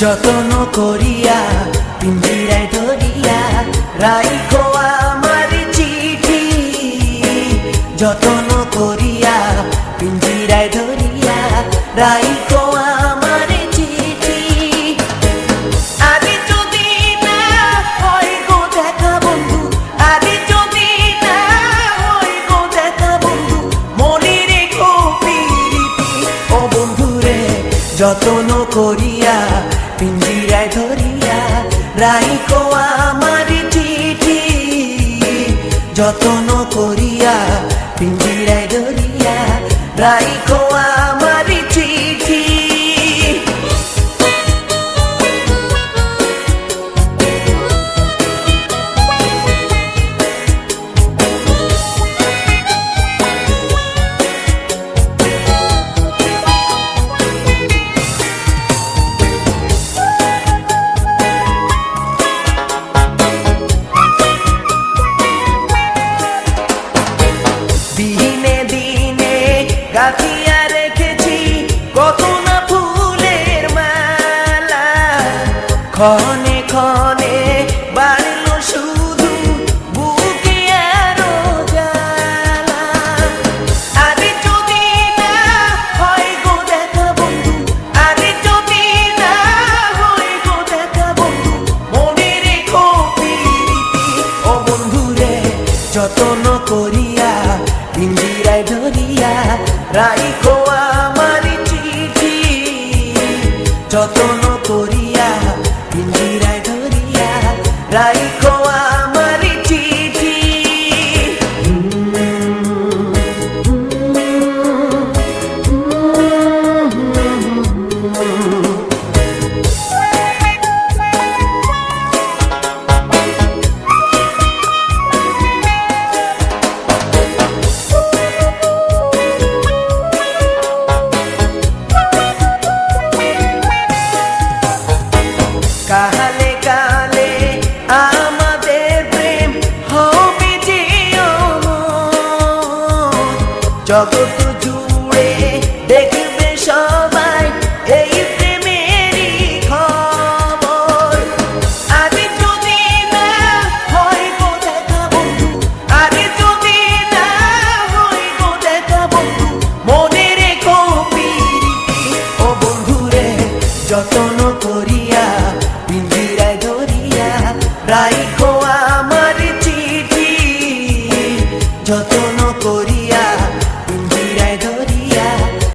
যতন করিয়া, পিঞ্জিরায় ধরিয়া, রাইখো আমার চিঠি। যতন করিয়া, পিঞ্জিরায় ধরিয়া, রাইখো চিঠি। বন্ধু বন্ধু যতন করিয়া পিঞ্জিরায় ধরিয়া রাইকো আমার চিঠি। যতন করিয়া পিঞ্জিরায় ধরিয়া রাইকো ক্ষণে ক্ষণে বাড়লো শুধু বুকে আরও যদি না হয় গো দেখা বন্ধু, আরে যদি না হয় গো দেখা বন্ধু, মনে রেখো ও বন্ধু রে, যতন করিয়া পিঞ্জিরায় ধরিয়া চিঠি। যতন রাইখো জগৎ জুড়ে দেখবে সবাই এই প্রেমেরই খবর। আরে যদি না হয় গো দেখা বন্ধু আরে যদি না হয় গো দেখা বন্ধু, মনে রেখো প্রীতি। ও বন্ধু রে যতন করিয়া, পিঞ্জিরায় ধরিয়া, রাইখো আমার চিঠি। যতন